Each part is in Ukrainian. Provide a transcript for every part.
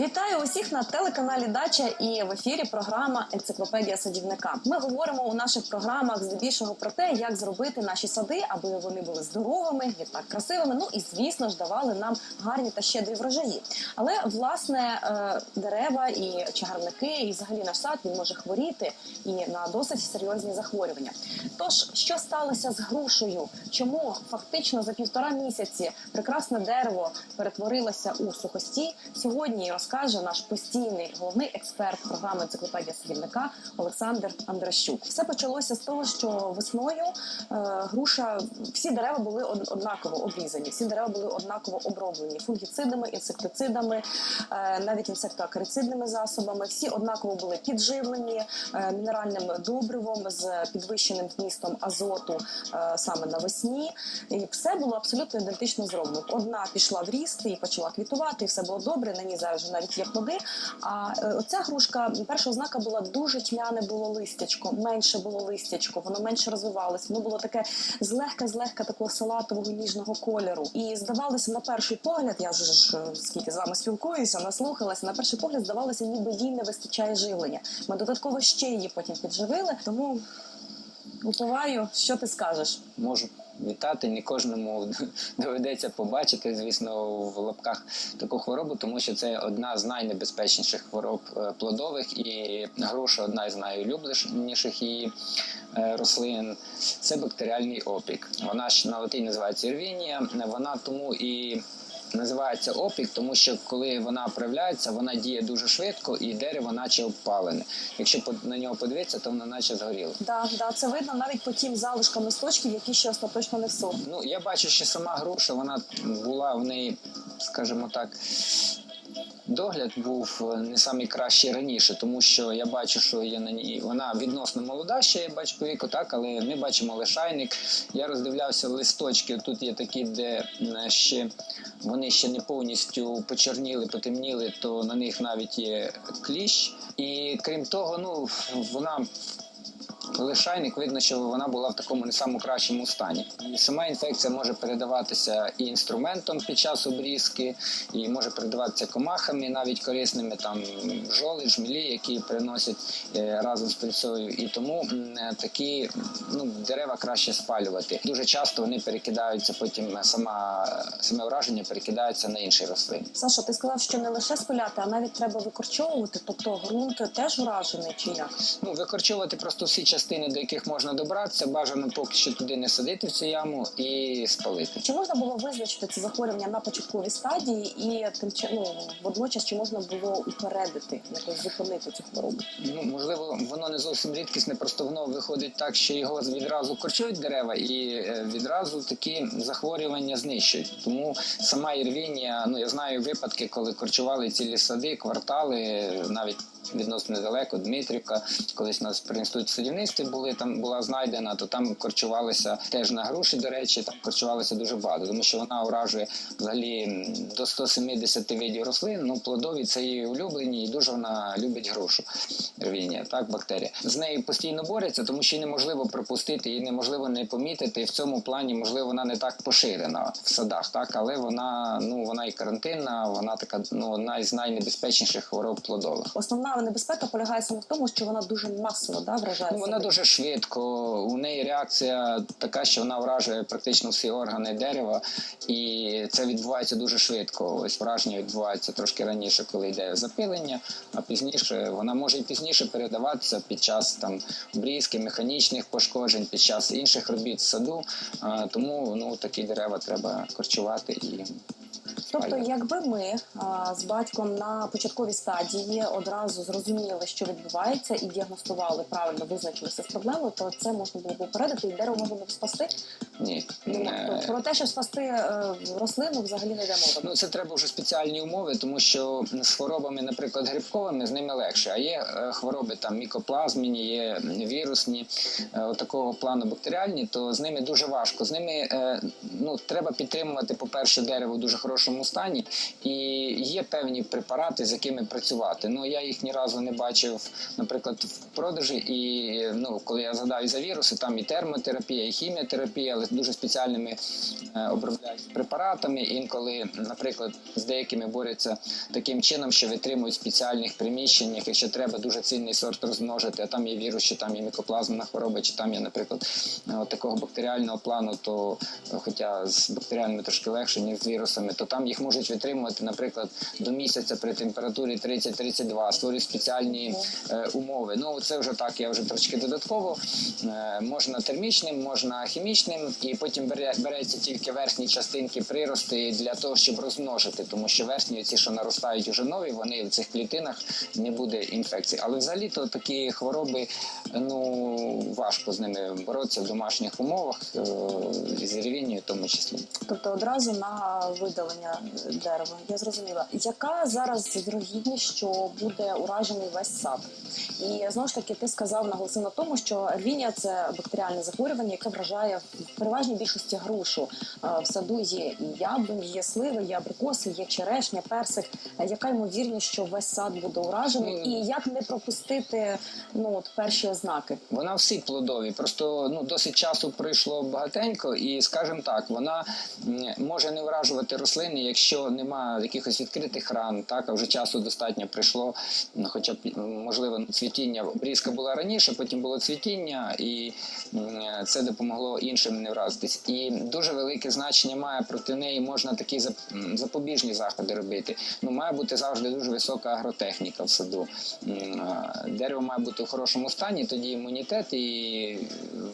Вітаю усіх на телеканалі Дача і в ефірі програма Енциклопедія садівника. Ми говоримо у наших програмах здебільшого про те, як зробити наші сади, аби вони були здоровими, відтак красивими. Ну і звісно ж давали нам гарні та щедрі врожаї. Але власне е, дерева і чагарники, і взагалі наш сад він може хворіти і на досить серйозні захворювання. Тож, що сталося з грушею? Чому фактично за півтора місяці прекрасне дерево перетворилося у сухості? Сьогодні розкаже наш постійний головний експерт програми енциклопедія садівника Олександр Андрощук. Все почалося з того, що весною е, груша, всі дерева були однаково обрізані, всі дерева були однаково оброблені фунгіцидами, інсектицидами, е, навіть інсектоакарицидними засобами. Всі однаково були підживлені е, мінеральним добривом з підвищеним вмістом азоту саме навесні. І все було абсолютно ідентично зроблено. Одна пішла в ріст і почала квітувати, і все було добре. На ній зараз вже навіть є плоди. А е, оця грушка, перша ознака була дуже тьмяне було листячко, менше було листячко, воно менше розвивалось. Воно було таке злегка, злегка такого салатового ніжного кольору. І здавалося, на перший погляд, я вже ж е, скільки з вами спілкуюся, наслухалася. На перший погляд здавалося, ніби їй не вистачає живлення. Ми додатково ще її потім підживили. Тому уповаю, що ти скажеш. можу вітати. Не кожному доведеться побачити, звісно, в лапках таку хворобу, тому що це одна з найнебезпечніших хвороб е, плодових, і груша одна з найулюбленіших її е, рослин. Це бактеріальний опік. Вона ж на латині називається ірвінія. Вона тому і. Називається опік, тому що коли вона проявляється, вона діє дуже швидко і дерево наче обпалене. Якщо на нього подивитися, то воно наче згоріло. Да, да, це видно навіть по тим залишкам листочків, які ще остаточно не всохли. Ну, я бачу, що сама груша, вона була в неї, скажімо так, догляд був е, не самий кращий раніше, тому що я бачу, що є на ній. Вона відносно молода, ще я бачу по віку, так, але ми бачимо лишайник. Я роздивлявся листочки. Тут є такі, де ще вони ще не повністю почорніли, потемніли, то на них навіть є кліщ. І крім того, ну вона лишайник видно, що вона була в такому не самому кращому стані. І сама інфекція може передаватися і інструментом під час обрізки, і може передаватися комахами, навіть корисними там бджоли, жмілі, які приносять е, разом з пильцою. І тому е, такі ну, дерева краще спалювати. Дуже часто вони перекидаються, потім сама саме враження перекидається на інші рослини. Саша, ти сказав, що не лише спиляти, а навіть треба викорчовувати, тобто ґрунт теж вражений чи як? Ну, викорчовувати просто всі частини, до яких можна добратися. Бажано поки що туди не садити в цю яму і спалити. Чи можна було визначити це захворювання на початковій стадії і тим ну, водночас чи можна було упередити, якось зупинити цю хворобу? Ну, можливо, воно не зовсім рідкісне, просто воно виходить так, що його відразу корчують дерева і е, відразу такі захворювання знищують. Тому сама ірвінія, ну я знаю випадки, коли корчували цілі сади, квартали, навіть відносно недалеко, Дмитрівка, колись у нас при інституті садівництві були там була знайдена, то там корчувалися теж на груші, до речі, там корчувалися дуже багато, тому що вона уражує взагалі до 170 видів рослин. Ну, плодові це її улюблені, і дуже вона любить грушу. Рвіння, так, бактерія. З нею постійно борються, тому що неможливо пропустити, її неможливо не помітити. В цьому плані, можливо, вона не так поширена в садах, так, але вона ну вона і карантинна, вона така ну одна із найнебезпечніших хвороб плодових. Основна небезпека полягає саме в тому, що вона дуже масово да, вражає. Ну, вона дуже швидко. У неї реакція така, що вона вражує практично всі органи дерева, і це відбувається дуже швидко. Ось враження відбувається трошки раніше, коли йде запилення, а пізніше вона може і пізніше передаватися під час там обрізки, механічних пошкоджень, під час інших робіт в саду. А, тому ну такі дерева треба корчувати і. Тобто, якби ми а, з батьком на початковій стадії одразу зрозуміли, що відбувається, і діагностували правильно, визначилися з проблемою, то це можна було б упередити, і дерево можна було б спасти. Ні, Ну, не- про те, що спасти е, рослину, взагалі не йде мова. Ну це треба вже спеціальні умови, тому що з хворобами, наприклад, грибковими, з ними легше. А є е, хвороби там мікоплазміні, є вірусні, е, отакого плану бактеріальні, то з ними дуже важко. З ними ну треба підтримувати, по-перше, дерево в дуже хорошому стані, і є певні препарати, з якими працювати. Ну я їх ні разу не бачив, наприклад, в продажі. І ну коли я згадаю за віруси, там і термотерапія, і хіміотерапія, але інколи дуже спеціальними е, обробляють препаратами, інколи, наприклад, з деякими борються таким чином, що витримують спеціальних приміщеннях. Якщо треба дуже цінний сорт розмножити, а там є вірус, що там є мікоплазмна хвороба, чи там є, наприклад, е, такого бактеріального плану, то е, хоча з бактеріальними трошки легше, ніж з вірусами, то там їх можуть витримувати, наприклад, до місяця при температурі 30-32, створюють спеціальні е, умови. Ну це вже так, я вже трошки додатково. Е, можна термічним, можна хімічним, і потім бере, береться тільки верхні частинки прирости для того, щоб розмножити, тому що верхні, ці, що наростають уже нові, вони в цих клітинах не буде інфекцій. Але взагалі то такі хвороби ну важко з ними боротися в домашніх умовах, е, з ревінню в тому числі. Тобто одразу на видалення дерева. Я зрозуміла. Яка зараз вірогідність, що буде уражений весь сад? І знову ж таки, ти сказав, наголосив на тому, що рвіння це бактеріальне захворювання, яке вражає в переважній більшості грушу. В саду є і яблунь, є сливи, є абрикоси, є черешня, персик. Яка ймовірність, що весь сад буде уражений? І як не пропустити ну от перші ознаки? Вона всі плодові, просто ну досить часу пройшло багатенько, і скажімо так, вона може не вражувати рослини, якщо немає якихось відкритих ран. Так а вже часу достатньо прийшло. ну, Хоча б можливо цвітіння обрізка була раніше, потім було цвітіння, і це допомогло іншим не вразитись. І дуже велике значення має проти неї. Можна такі зап- запобіжні заходи робити. Ну має бути завжди дуже висока агротехніка в саду. Дерево має бути в хорошому стані, тоді імунітет, і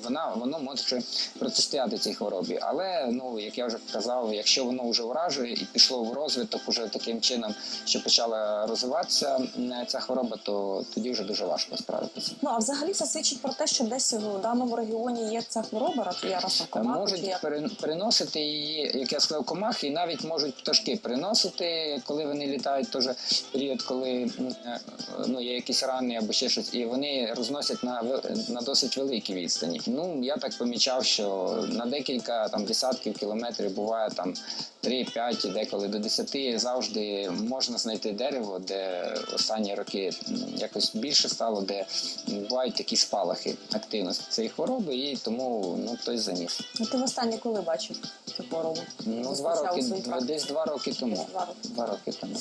вона воно може протистояти цій хворобі. Але ну як я вже казав, якщо воно вже вражує пішло в розвиток уже таким чином, що почала розвиватися ця хвороба, то тоді вже дуже важко справитися. Ну а взагалі це свідчить про те, що десь в даному регіоні є ця хвороба, рак- раса комахи, можуть як? переносити її, як я сказав, комахи, і навіть можуть пташки переносити, коли вони літають, теж період, коли е, ну, є якісь рани або ще щось, і вони розносять на, на досить великій відстані. Ну, я так помічав, що на декілька там десятків кілометрів буває там 3-5, деколи до 10 завжди можна знайти дерево, де останні роки якось більше стало, де бувають такі спалахи активності цієї хвороби, і тому ну хтось заніс. Ну, Ти востаннє коли бачив цю хворобу? Ну, два роки, десь два роки тому. Два роки. Два роки тому.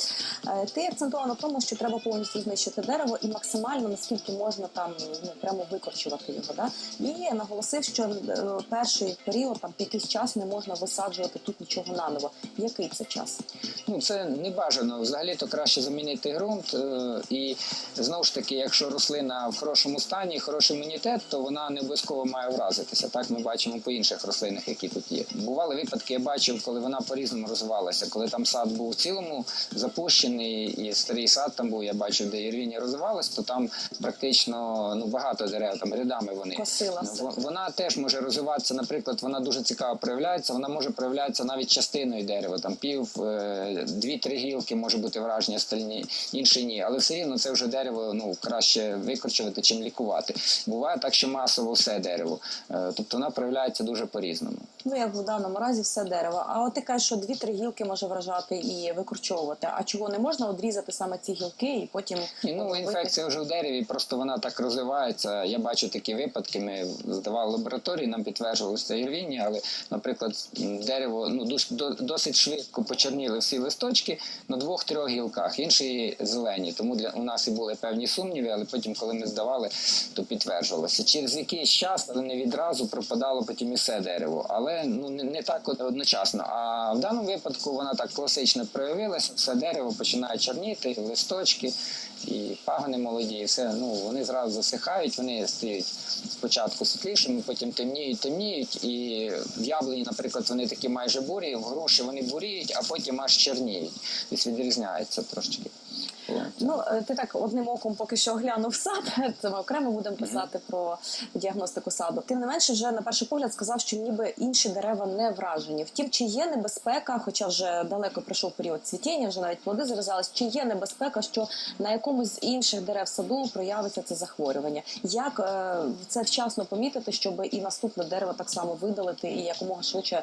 Е, Ти акцентував на тому, що треба повністю знищити дерево і максимально наскільки можна там ну прямо викорчувати його. Да? І наголосив, що е, перший період там якийсь час не можна висаджувати тут нічого наново. Який це час? Ну це не бажано. Взагалі то краще замінити ґрунт. е, І знову ж таки, якщо рослина в хорошому стані, хороший імунітет, то вона не обов'язково має вразитися. Так ми бачимо по інших рослинах, які тут є. Бували випадки, я бачив, коли вона по-різному розвивалася. Коли там сад був в цілому запущений, і старий сад там був, я бачив, де ірвіння розвивалась, то там практично ну багато дерев, там рядами вони. Косила все. В- Вона теж може розвиватися, наприклад, вона дуже цікаво проявляється. Вона може проявлятися навіть частиною дерева, там пів, е, дві-три гілки може бути вражені, стальні, інші ні. Але все рівно це вже дерево ну краще викорчувати, чим лікувати. Буває так, що масово все дерево. Е, Тобто вона проявляється дуже по-різному. Ну як в даному разі все дерево. А от ти кажеш, що дві-три гілки може вражати і викорчовувати. А чого не можна одрізати саме ці гілки і потім Ні, ну інфекція вже в дереві, просто вона так розвивається. Я бачу такі випадки. Ми здавали лабораторії, нам підтверджувалося це ірвіння, але, наприклад, дерево ну дос- до- досить швидко почерніли всі листочки на двох-трьох гілках, інші зелені. Тому для у нас і були певні сумніви, але потім, коли ми здавали, то підтверджувалося. Через якийсь час, але не відразу пропадало потім і все дерево. Але ну не, не так одночасно. А в даному випадку вона так класично проявилася, все дерево починає чорніти, листочки і пагони молоді, і все. Ну вони зразу засихають, вони стають спочатку світлішими, потім темніють, темніють. І в яблуні, наприклад, вони такі майже бурі, в груші вони буріють, а потім аж чорніють. Тобто відрізняється трошки. Ну, е, ти так одним оком поки що оглянув сад. Це ми окремо будемо писати про діагностику саду. Тим не менше, вже на перший погляд сказав, що ніби інші дерева не вражені. Втім, чи є небезпека, хоча вже далеко пройшов період цвітіння, вже навіть плоди зав'язались, чи є небезпека, що на якомусь з інших дерев саду проявиться це захворювання? Як е, це вчасно помітити, щоб і наступне дерево так само видалити і якомога швидше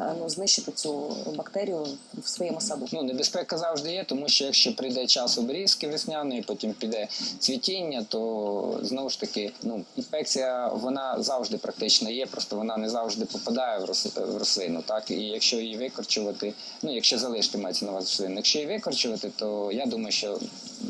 е, ну, знищити цю бактерію в своєму саду? Ну, небезпека завжди є, тому що якщо прийде час час обрізки весняної, потім піде цвітіння, то знову ж таки, ну інфекція вона завжди практично є, просто вона не завжди попадає в, рослину. Так і якщо її викорчувати, ну якщо залишити мається на увазі рослину, якщо її викорчувати, то я думаю, що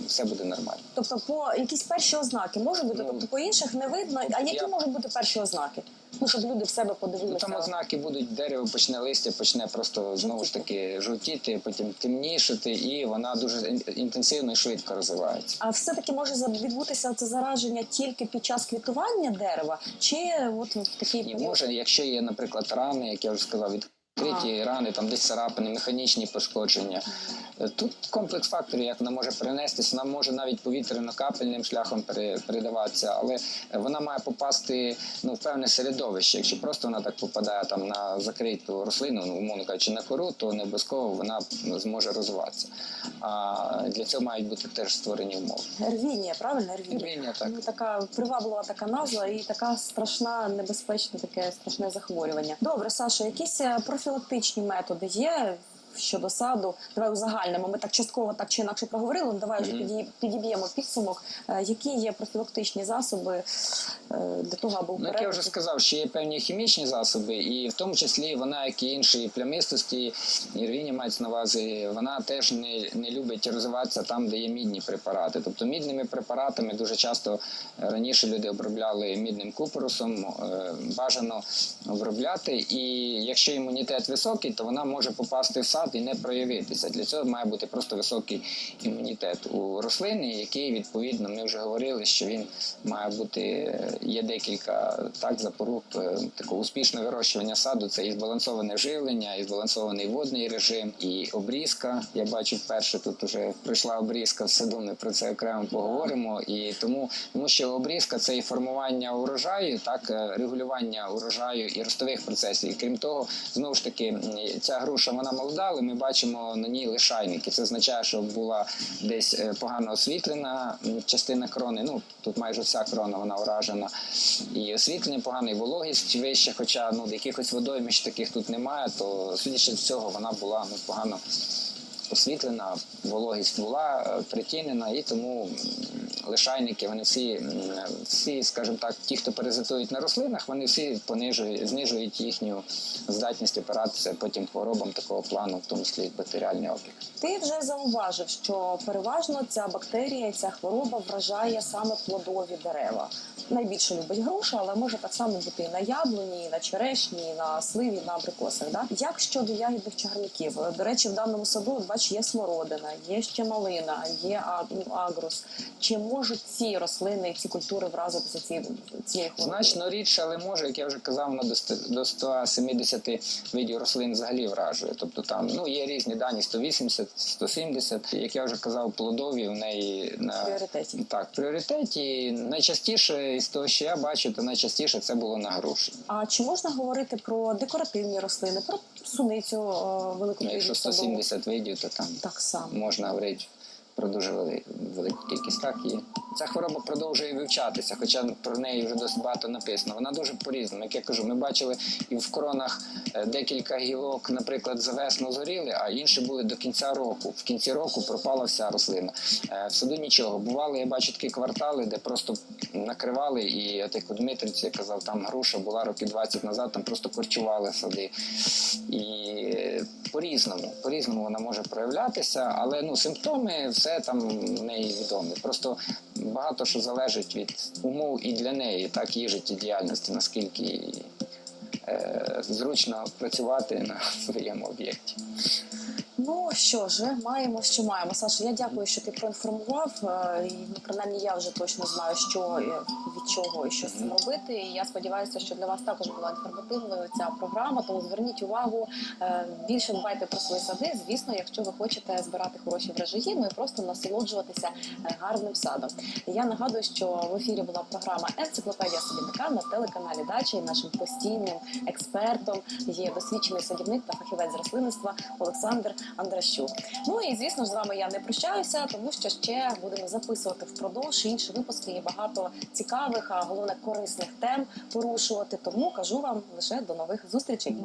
все буде нормально. Тобто, по якісь перші ознаки може бути, Ну, тобто по інших не видно. А які я- можуть бути перші ознаки? Ну щоб люди в себе Ну, подивилися. там ознаки будуть, дерево почне листя, почне просто знову ж таки жовтіти, потім темнішити, і вона дуже інтенсивно і швидко розвивається. А все-таки може за- відбутися це зараження тільки під час квітування дерева, чи от в такій може, якщо є, наприклад, рани, як я вже сказав, відкриті рани, там десь царапини, механічні пошкодження. Тут комплекс факторів, як вона може перенестися, вона може навіть повітряно-капельним шляхом передаватися, але вона має попасти ну, в певне середовище. Якщо просто вона так попадає там на закриту рослину, ну, умовно кажучи, на кору, то не обов'язково вона зможе розвиватися. А для цього мають бути теж створені умови. Ервінія, правильно? Ервінія. Ервінія, так. Ну, така приваблива така назва і така страшна, небезпечне таке страшне захворювання. Добре, Саша, якісь е, профілактичні методи є щодо саду? Давай узагальнимо. Ми так частково так чи інакше проговорили. Давай вже Мгм. піді- підіб'ємо підсумок. Е, Які є профілактичні засоби е, для того, аби Ну, як я вже сказав, що є певні хімічні засоби, і в тому числі вона, як і інші плямистості, ірвіння мається на увазі, вона теж не, не любить розвиватися там, де є мідні препарати. Тобто мідними препаратами дуже часто раніше люди обробляли мідним купорусом, е, бажано обробляти. І якщо імунітет високий, то вона може попасти в сад і не проявитися. Для цього має бути просто високий імунітет у рослини, який відповідно ми вже говорили, що він має бути. е, Є декілька так запорук е, такого успішного вирощування саду. Це і збалансоване живлення, і збалансований водний режим, і обрізка. Я бачу вперше тут вже пройшла обрізка в саду. Ми про це окремо поговоримо. І тому, тому що обрізка це і формування урожаю, так е, регулювання урожаю і ростових процесів. І крім того, знову ж таки, ця груша вона молода, але ми бачимо на ній лишайники. Це означає, що була десь е, погано освітлена частина крони. Ну тут майже вся крона вона уражена. І освітлення погана і вологість вища, хоча ну якихось водойміщ таких тут немає, то судячи з цього, вона була ну погано освітлена, вологість була е, притінена, і тому лишайники, вони всі, всі, скажімо так, ті, хто паразитують на рослинах, вони всі понижують, знижують їхню здатність опиратися потім хворобам такого плану, в тому числі бактеріальний опік. Ти вже зауважив, що переважно ця бактерія, ця хвороба вражає саме плодові дерева. Найбільше любить груша, але може так само бути і на яблуні, і на черешні, і на сливі, і на абрикосах. Да? Як щодо ягідних чагарників? До речі, в даному саду, от бач, є смородина, є ще малина, є ну, агрус. Чи можуть ці рослини, ці культури вразитися ці, цією хворобою? Значно рідше, але може, як я вже казав, до до 170 видів рослин взагалі вражує. Тобто там ну є різні дані 180, 170. Як я вже казав, плодові в неї на Пріоритеті. так, пріоритеті. Найчастіше із того, що я бачу, то найчастіше це було на груші. А чи можна говорити про декоративні рослини, про суницю велику? Ну, якщо 170 видів, то там Так само. можна говорити про дуже велику кількість. Так є. Ця хвороба продовжує вивчатися, хоча про неї вже досить багато написано. Вона дуже по-різному. Як я кажу, ми бачили і в кронах е, декілька гілок, наприклад, за весну згоріли, а інші були до кінця року. В кінці року пропала вся рослина. Е, В саду нічого. Бували, я бачу такі квартали, де просто накривали, і от як у Дмитрівці я казав, там груша була років 20 назад, там просто корчували сади. І е, по-різному, по-різному вона може проявлятися, але ну симптоми все там в неї відомі. Просто багато що залежить від умов і для неї, так її життєдіяльності, наскільки е, зручно працювати на своєму об'єкті. Ну що ж, маємо, що маємо. Саша, я дякую, що ти проінформував. Е, Ну, принаймні, я вже точно знаю, що е, чого і що з цим робити. І я сподіваюся, що для вас також була інформативною ця програма. Тому зверніть увагу, е, більше дбайте про свої сади. Звісно, якщо ви хочете збирати хороші врожаї, ну і просто насолоджуватися е, гарним садом. Я нагадую, що в ефірі була програма Енциклопедія садівника на телеканалі Дача. І нашим постійним експертом є досвідчений садівник та фахівець з рослинництва Олександр Андращук. Ну і звісно ж з вами я не прощаюся, тому що ще будемо записувати впродовж інші випуски. Є багато цікавих, а головне корисних тем порушувати. Тому кажу вам лише до нових зустрічей.